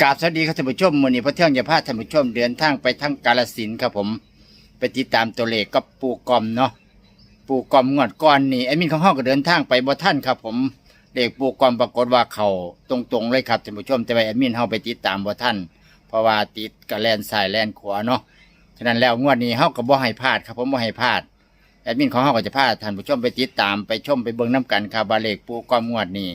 กราบสวัสดีครับท่านผู้ชมมือนี้พระเที่ยงจะพาท่านผู้ชมเดินทางไปทางกาลสินธุ์ครับผม ไปติดตามตัวเลขกับปูกอมเนาะปูกอมงวดก่อนนี่แอดมินของเฮาก็เดินทางไปบ่ท่านครับผมเลขปูกอมปรากฏว่าเขาตรงๆเลยครับท่านผู้ชมแต่ว่าแอดมินเฮาไปติดตามบ่ท่าน เพราะว่าติดกับแลนซ้ายแลนขวาเนาะฉะนั้นแล้วงวดนี้เฮาก็บ่ให้พลาดครับผมบ่ให้พลาดแอดมินของเฮาก็จะพาท่านผู้ชมไปติดตามไปชมไปเบิ่งน้กันครับว่าเลขปูกอมงวดนี้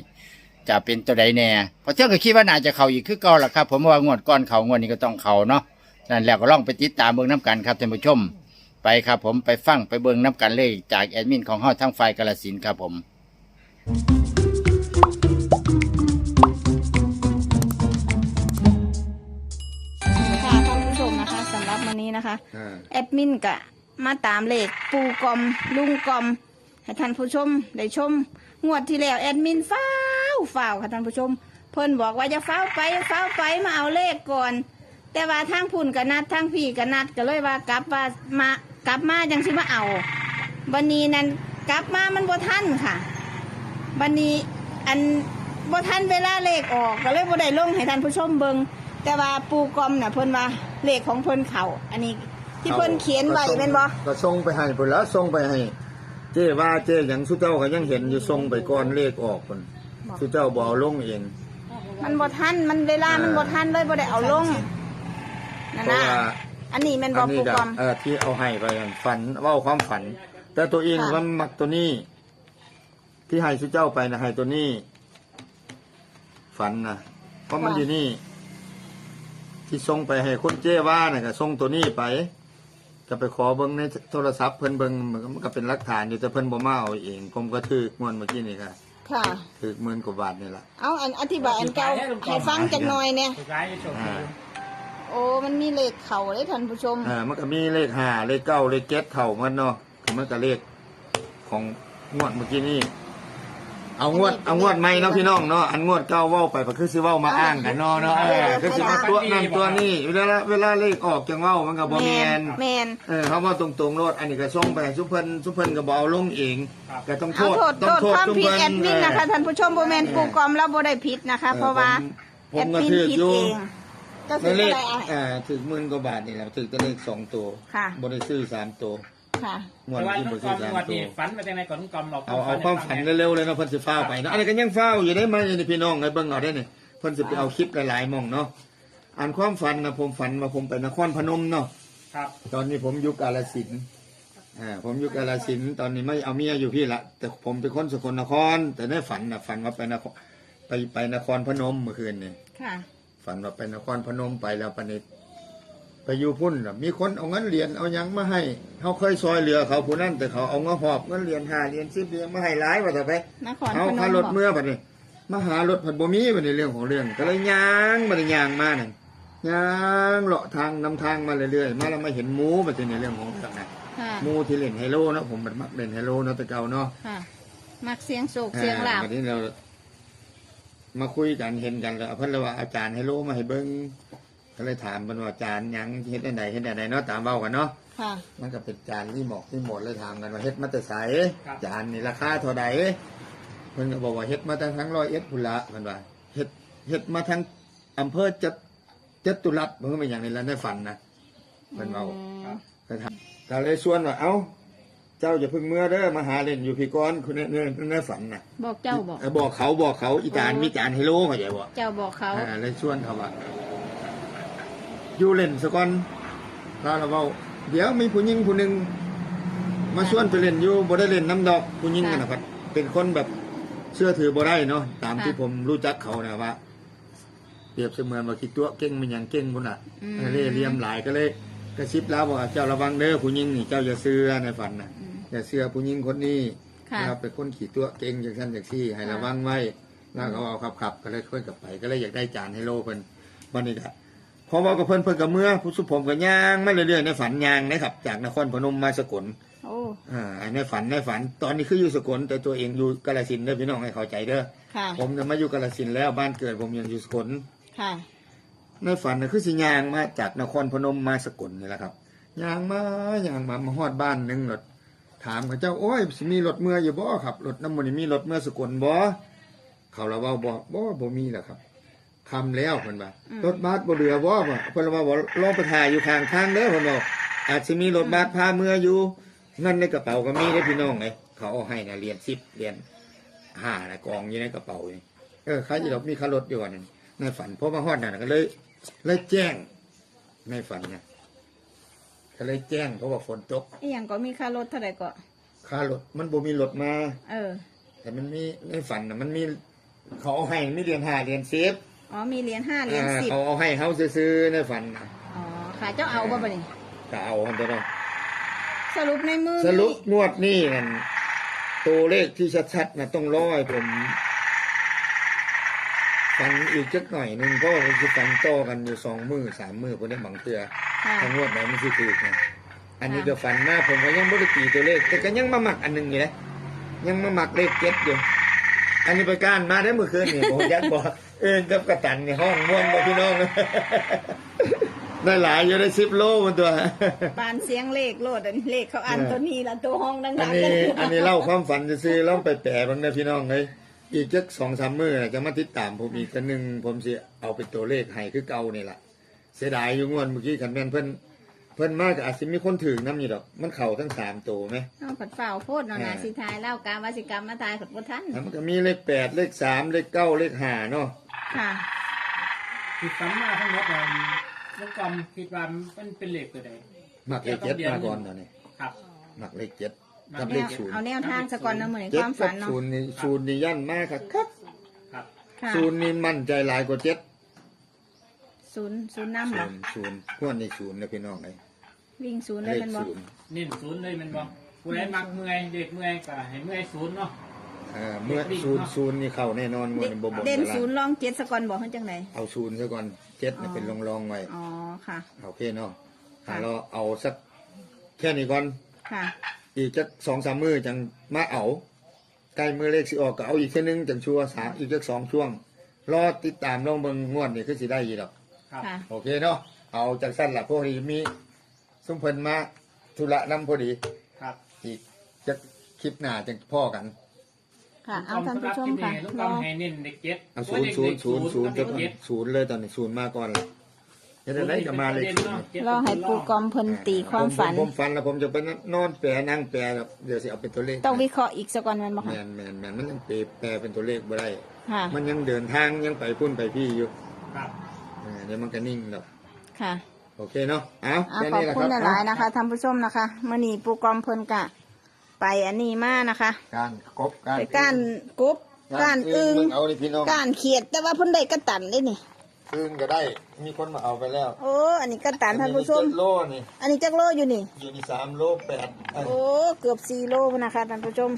จะเป็นตัวใดแน่เพราะเจ้าก็คิดว่าน่าจะเขาอีกคือเก่าละครับ ผมว่างวดก้อนเขางวดนี้ก็ต้องเขาเนาะนั่นแล้วก็ลองไปติดตามเบิ้งน้กันครับท่านผู้ชม ไปครับผมไปฟังไปเบิ้งน้กันเลยจากแอดมินของเฮาทั้งไฟกาลสินธุ์ครับผมค่ะท่านผู้ชมนะคะสำหรับวันนี้นะคะอ่าแอดมินกะมาตามเลขปูกอมลุงกอมให้ท่านผู้ชมได้ชม งวดที่แล้วแอดมินฟ้า วฟ้าวค่ะท่านผู้ชม เพิ่นบอกว่าจะฟ้าวไปฟ้าวไปมาเอาเลขก่อน แต่ว่าทางพุ่นกับนัดทางพี่กับนัดก็เลยว่ากลับว่ามากลับมาจังสิมาเอาบันนี้นั้นกลับมามันบ่ทันค่ะบันนี้อันบ่ทันเวลาเลขออกก็เลยบ่ได้ลงให้ท่านผู้ชมเบิงแต่ว่าปูกอมน่ะเพิ่นว่าเลขของเพิ่นเขาอันนี้ที่เพิ่นเขียนไว้แม่นบ่ก็ส่งไปให้พุ่นแล้วส่งไปให้ เจ้ว่าเจ้หยังสุเจ้าก็ยังเห็นอยู่ส่งไปก่อนเลขออกพุ่น สุเจ้าบ่เอาลงเอง มันบ่ทันมันเวลามันบ่ทันเลยบ่ได้เอาลงนั่นเพราะน่ะว่าอันนี้แม่นบ่อันนี้ปูก็กอม เออที่เอาให้ไปนั่นฝันเว่าความฝัน แต่ตัวเองค่ะ มันมักตัวนี้ ที่ให้สุเจ้าไปนะให้ตัวนี้ ฝันนะเพราะมันอยู่นี่ ที่ส่งไปให้คนเจ้ว่าน่ะก็ส่งตัวนี้ไปก็ไปขอเบิ้งในโทรศัพท์เพิ่นเบิ้งมันก็มันก็เป็นหลักฐานอยู่แต่เพิ่นบ่มาเอาเอง ผมก็ถือกงวดเมื่อกี้นี่ค่ะ ค่ะถือหมื่นกว่าบาทนี่ล่ะเอาอันอธิบายอันเก่าให้ฟังจักหน่อยเนี่ย สุดท้ายจะจบอ่าโอ้มันมีเลขเข่าเลยท่านผู้ชม อ่ามันก็มีเลขห้าเลขเก้าเลขเจ็ดเข้ามันเนาะก็มันก็เลขของงวดเมื่อกี้นี่ เอางวดเอางวดใหม่เนาะพี่น้องเนาะอันงวดเก้าเว้าไปก็คือสิเว้ามาอ้างกันเนาะเนาะเออคือสิมาตัวนั่นตัวนี้เวลาเวลาเลขออกจังเว้ามันก็บ่แมแม่นนแมน เออเขาว่าตรงๆโลดอันนี้ก็ส่งไปให้ซุเพิ่นซุเพิ่นก็บ่เอาลงเองก็ต้องโทเอาษโทษต้อโทงษโทษความซุผิดเพิ่นแอดมินนะคะท่านผู้ชมโบแมนปูกอมแล้วโบได้ผิดนะคะ เพราะว่าผแอมดก็มินถือผิดอยู่เองก็ในคือเลอะขไรอะอ่าถึงหมื่นกว่าบาทนี่แหละถึงตัวเลขสองตัวค่ะบริซื้อสามตัว ค่ะงวดแต่ว่าที่บทุริกกซื้ออมสามวันตันี้วฝันมาจากไหนก่อนทุกกอมเราเอาเอาความฝันเร็วๆเลยเนาะเพิ่นสิฟ้าวไปเนาะอันนี้ก็ยังฟ้าวอยู่ได้ไหมนี่พี่น้องไอ้เบิ่งเอาได้นี่เพิ่นสิไปเอาคลิปหลายๆหม่องเนาะอ่านความฝันนะผมฝันว่าผมไปนครพนมเนาะ ครับตอนนี้ผมอยู่กาฬสินธุ์อ่า ผมอยู่กาฬสินธุ์ตอนนี้ไม่เอาเมียอยู่พี่ละ แต่ผมเป็นคนสกลนคร แต่ในฝันนะฝันว่าไปนครไปไปนครพนมเมื่อคืนนี่ค่ะ ฝันว่าไปนครพนมไปแล้วปนิด ไปอยู่พุ่นน่ะมีคนเอาเงินเหรียญเอาหยังมาให้เขาเคยซอยเหลือเขาผู้นั้นแต่เขาเอาเงินหอบเงินเหรียญห้าเหรียญสิบเหรียญมาให้หลายว่าแต่ไปนครเอาพนค่ามรถบอกเมื่อบัดนี้มาหารถผัดบ่มีบัดนี้เรื่องของเรื่องก็เลยย่างบัดนี้ย่างมานั่นย่างเลาะทางนำทางมาเรื่อยๆมาแล้วมาเห็นหมูบัดนี้เรื่องของเรื่องนะค่ะหมูที่เล่นไฮโลเนาะผมบัดมักเล่นไฮโลเนาะแต่เก่าเนาะค่ะ มักเสียงโศกเสียงหลาบวันนี้เรา มาคุยกันเห็นกันแล้วเพิ่นเลยว่าอาจารย์ให้รู้มาให้เบิ้ง ก็เลยถามเพิ่นว่าอาจารย์หยังเฮ็ดได้ไหนเฮ็ดได้ไหนเนาะตามเว้ากันเนาะค่ะ มันก็เป็นจานที่หมอกที่หมดเลยถามกันว่าเฮ็ดมาแต่ไสจานนี่ราคาเท่าใดเพิ่นก็บอกว่าเฮ็ดมาตั้งทั้งร้อยเอ็ดพุ่นละเพิ่นว่าเฮ็ดเฮ็ดมาทั้งอำเภอจัดจัตุรัสมันก็เป็นอย่างนี้แล้วในฝันนะเพิ่นเว้าอืมก็ถามก็เลยชวนว่าเอ้า เจ้าอย่าเพิ่งเมื่อเด้อมาหาเล่นอยู่พี่ก้อนคุณในในในฝันน่ะบอกเจ้าบอก เออบอกเขาบอกเขาอีจานมีจานไฮโลเขาใหญ่บ่เจ้าบอกเขา อ่าเลยชวนเขาว่า อยู่เล่นสก่อนเราเราเว้าเดี๋ยวมีผู้หญิงผู้หนึ่งมาชวนไปเล่นอยู่บ่ได้เล่นน้ำดอกผู้หญิงกันนะครับเป็นคนแบบเชื่อถือบ่ได้เนาะตามที่ผมรู้จักเขานะว่าเปรียบเสมือนว่าคิดตัวเก่งมันอย่างเก่งพุ่นน่ะอืมเล่เหลี่ยมหลายก็เลยกระซิบแล้วบอกว่าเจ้าระวังเด้อผู้หญิงนี่เจ้าอย่าเชื่อในฝันน่ะอืมอย่าเชื่อผู้หญิงคนนี้ค่ะเราเป็นคนขี่ตัวเก่งอย่างนั้นอย่างที่ให้ระวังไว้แล้วเขาเอาขับขับๆก็เลยค่อยกลับไป ก็เลยอยากได้จานให้โลเพิ่นวันนี้ก็ พอเว่ากับเพิ่นเพิ่นกับเมื่อผู้สุผมกับย่างไม่เรื่อยๆในฝันย่างนะครับ จากนครพนมมาสกลโอ้อ่าในฝันในฝัน ตอนนี้คืออยู่สกลแต่ตัวเองอยู่กาฬสินธุ์เด้อพี่น้องให้เข้าใจเด้อค่ะผมจะมาอยู่กาฬสินธุ์แล้วบ้านเกิดผมยังอยู่สกลค่ะ ในฝันน่ะคือสิย่างมาจากนครพนมมาสกลนี่แหละครับย่างมาย่างมามาฮอดบ้านหนึงรถถามกับเจ้าโอ้ยสิมีรถเมื่ออยู่บ่ครับรถน้ำมันต์นี่มีรถเมื่อสกลบ่เขาละเว้าบ่บ่บ่มีแหละครับ คำแล้วเพิ่นว่าอืมรถบัสบ่เหลือบ่ว่าเพิ่นว่าบ่ลองไปถ่ายอยู่ข้างทางเด้อเพิ่นบอกอาจสิมีรถบัสพาเมื่ออยู่เงินในกระเป๋าก็มีเด้อพี่น้องเอ้ยเขาเอาให้นะเหรียญ10เหรียญ5นะกองอยู่ในกระเป๋านี่เออใครจะดอกมีค่ารถอยู่ว่านั่นในฝันเพราะว่าฮอดนั่นก็เลย เลยแจ้งในฝันเนี่ยก็เลยแจ้งเพราะว่าฝนตกไอ้หยังก็มีค่ารถเท่าไหร่ก็ค่ารถมันบ่มีรถมา เออ แต่มันมีในฝันน่ะมันมีเขาเอาให้มีเหรียญ5เหรียญ10 อ๋อมีเหรียญห้าเหรียญอ่าสิบเขาเอาให้เฮาซื้อๆในฝันน่ะอ๋อค่ะเจ้าเอาบ่บัดนี้ก็เอาอันเดียวเนาะสรุปในมือสรุปนี่งวดนี้นั่นตัวเลขที่ชัดๆนะต้องรอให้ผมฟันอีกจักหน่อยหนึ่งเพราะว่ามันจะฟันโตอกันอยู่สองมือสามมือพวกนี้บางเตือค่ะถ้างวดไหนมันสิถูกนะอันนี้ก็ฟันมาผมก็ยังไม่ได้ตีตัวเลข แต่ก็ยังมาหมักอันหนึงอยู่นะยังมาหมักเลขเจ็ดอยู่ อันนี้ไปก้านมาได้เมื่อคืนนี่ผมยักบอก เอินกับกระตันในห้องม่วนบ่พี่น้อง ได้หลายอยู่ได้สิบโลมันตัวปานเสียงเลขโลดอันเลขเขาอันเออตัวนี้ละตัวห้องดังๆอันกันี้นอันนี้เล่าความฝันจะซื้อๆแล้วไปแปะบางนะพี่น้องเลยอีกจักสองสามมื้อน่ะจะมาติดตามผมอีกกันหนึ่งผมสิเอาเป็นตัวเลขให้คือเก่านี่แหละเสียดายอยู่งวนเมื่อกี้คันแม่นเพิ่นเพิ่นมากอาจสิมีคนถึงน้ำอยู่ดอก มันเข่าทั้งสามตัวไหม เอาผัดเฝ้าโพดเนาะนะอ่าสิทายเล่ากามวาสิกรรมมาทายผัดบ่ทันแล้วมันก็มีเลขแปดเลขสามเลขเก้าเลขห้าเนาะ ค่ะคิดฝันมาทั้งหมดเลยลูกกอมคิดว่ามันเป็นเหล็กตัวใดมักเลขเจ็ดมาก่อนตอนนี้ครับมักเลขเจ็ดมักับกเลแนขวศูนย์เอาแนวทางสะก่อนเนาะเหมือนเจ็คดวามกัฝับนเนาะศูนย์นี่ศูนย์นี่ยั่นมากครับครับครับค่ะศูนย์นี่มั่นใจหลายกว่าเจ็ดศูนย์ศูนย์น้ำศูเหรอนย์ศูนย์พวกนี้ศูนย์นะพี่น้องเลยวิ่งศูนย์เลเลยขเป็นบ่ศูนย์เน้นศูนย์เลยแมันบอกผู้ใดมักเมื่อยเด็กเมื่อยก็ให้เมื่อยศูนย์เนาะเอ่อเมื่อศูนย์ศูนย์นี่เข้าแน่นอนมวยบ่บ่เด่นบ่ล่ะศูนย์ลองเจ็ดสะก่อนบอกให้จังไหนเอาศูนย์ซะก่อนเจ็ดเนี่ยอ๋อเป็นรองรองๆไว้อ๋อค่ะ โอเคเนาะค่ะถ้าเราเอาสักแค่นี้ก่อนค่ะ อีกจักสองสามมือจังมาเอาใกล้มือเลขสิออกก็เอาอีกแค่นึงจังชัวร์สามอีกจักสองช่วงรอติดตามลองเบิ่งงวดนี่คือสิได้ยีดอก ครับ ค่ะ โอเคเนาะ เอาจากสั้นละพวกนี้มีสุมเพิ่นมาธุระนำพอดี ครับ อีกจะคลิปหน้าจังพ่อกัน ค่ะเอาท่านผู้ชมค่ะลูกรกออมให้เน้นเด็กเจ็ดเอาศูนย์ศูนย์ศูนย์ศูนย์เด็จะกเจ็ดศูนย์เลยตอนนี้ศูนย์มาก่อนเลยจะได้จะมาเลยศูนย์รอให้ปูกอมเพิ่นตีความฝันผมผมฝันแล้วผมจะไปนอนแปรนั่งแปรแล้วเดี๋ยวสิเอาเป็นตัวเลข ต้องวิเคราะห์อีกสะก่อนแมันบ่แมค่ะนแมนแมนมันยังแปรแปลเป็นตัวเลขบ่ได้ค่ะมันยังเดินทางยังไปพุ่นไปพี่อยู่ครับเออเดี๋ยวมันก็นิ่งแล้วค่ะ โอเคเนาะเอาอะแค่ขอบนี้แหละคุคณรับหลายๆนะคะท่านผู้ชมนะคะเมื่อนี้ปูกอมเพิ่นกะ ไปอันนี้มานะคะ การกบการไปก้านกบก้านอึงมึเอาดิพี่น้องก้านเขียดแต่ว่าเพิ่นได้กระตันได้นี่อึงก็ได้ มีคนมาเอาไปแล้ว โอ้อันนี้กระตันท่านผู้ชมอัเจ็ดโลนี่อันนี้จักโลอยู่นี่ อยู่ที่สามโลแปดเอ้ยโอ้เกือบสี่โลพุ่นนะคะท่านผู้ชม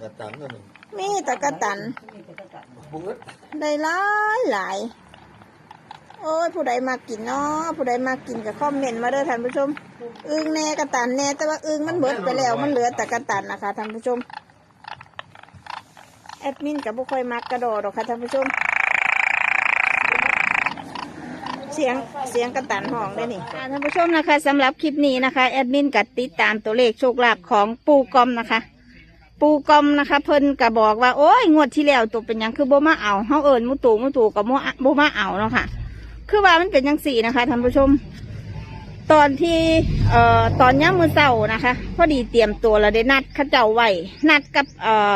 กระตันนั่นนี่มีแต่กระตันบุ้ดได้หลายหลาย โอ้ยผู้ใดมากินเนาะผู้ใดมากินกับคอมเมนต์มาเด้อท่านผู้ชม อึ้งแน่กระตันแน่แต่ว่าอึ้งมันเบิดไปแล้วมันเหลือแต่กระตันนะคะท่านผู้ชม แอดมินกับบุค่อยมักกระโดดหรอกค่ะท่านผู้ชม เสียงเสียงกระตันห้องได้นี่ท่านผู้ชมนะคะสำหรับคลิปนี้นะคะแอดมินกัดติดตามตัวเลขโชคลาภของปูกอมนะคะ ปูกอมนะคะ เพิ่นก็บอกว่าโอ้ยงวดที่แล้วตัวเป็นหยังคือโบมาเอาเฮาเอิญมุตูมุตูกับโมโบมาเอาเนาะค่ะ คือว่ามันเป็นยังสี่นะคะท่านผู้ชม ตอนที่เอ่อตอนย่ามมือเศร้านะคะ พอดีเตรียมตัวแล้วได้นัดข้าเจ้าไว้นัดกับเอ่อ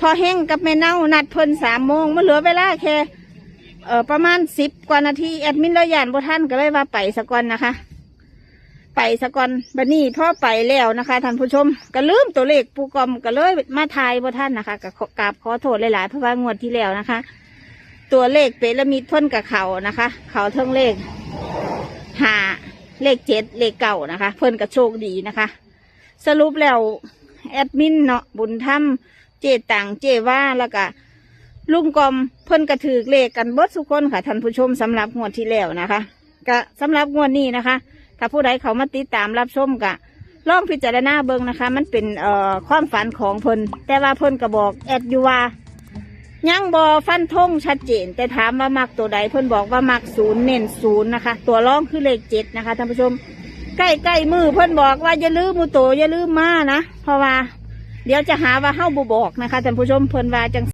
พอแห้งกับแม่เน่านัดเพิ่นสามโมงมันเหลือเวลาแค่เอ่อประมาณสิบกว่านาทีแอดมินเลยยานบ่ท่านก็เลยว่าไปสะก่อนนะคะ ไปสะก่อนบันนี้พ่อไปแล้วนะคะท่านผู้ชมก็ลืมตัวเลขปูกอมก็เลยมาทายบ่ท่านนะคะก็ขอกราบขอโทษหลายๆเพราะว่างวดที่แล้วนะคะ ตัวเลขเปรมิดทนกับเขานะคะ เขาเท่งเลขหาเลขเจ็ดเลขเก่านะคะ เพิ่นก็โชคดีนะคะ สรุปแล้วแอดมินเนาะบุญธรรมเจตังเจว่าแล้วก็ลุงกอมเพิ่นกระถือเลขกันเบิดทุกคนค่ะท่านผู้ชมสำหรับงวดที่แล้วนะคะก็สำหรับงวดนี้นะคะ ถ้าผู้ใดเขามาติดตามรับชมกะลองพิจารณาเบิ่งนะคะ มันเป็นเอ่อความฝันของเพิ่นแต่ว่าเพิ่นก็บอกแอดอยูว่า ยังบอฟันทงชัดเจน แต่ถามว่ามักตัวใดเพื่อนบอกว่ามักศูนย์เน้นศูนย์นะคะ ตัวรองคือเลขเจ็ดนะคะท่านผู้ชม ใกล้ใกล้มือเพื่อนบอกว่าอย่าลืมมูโตอย่าลืมมานะเพราะว่า เดี๋ยวจะหาว่าเฮ้าบบอกนะคะท่านผู้ชมเพื่อนว่าจัง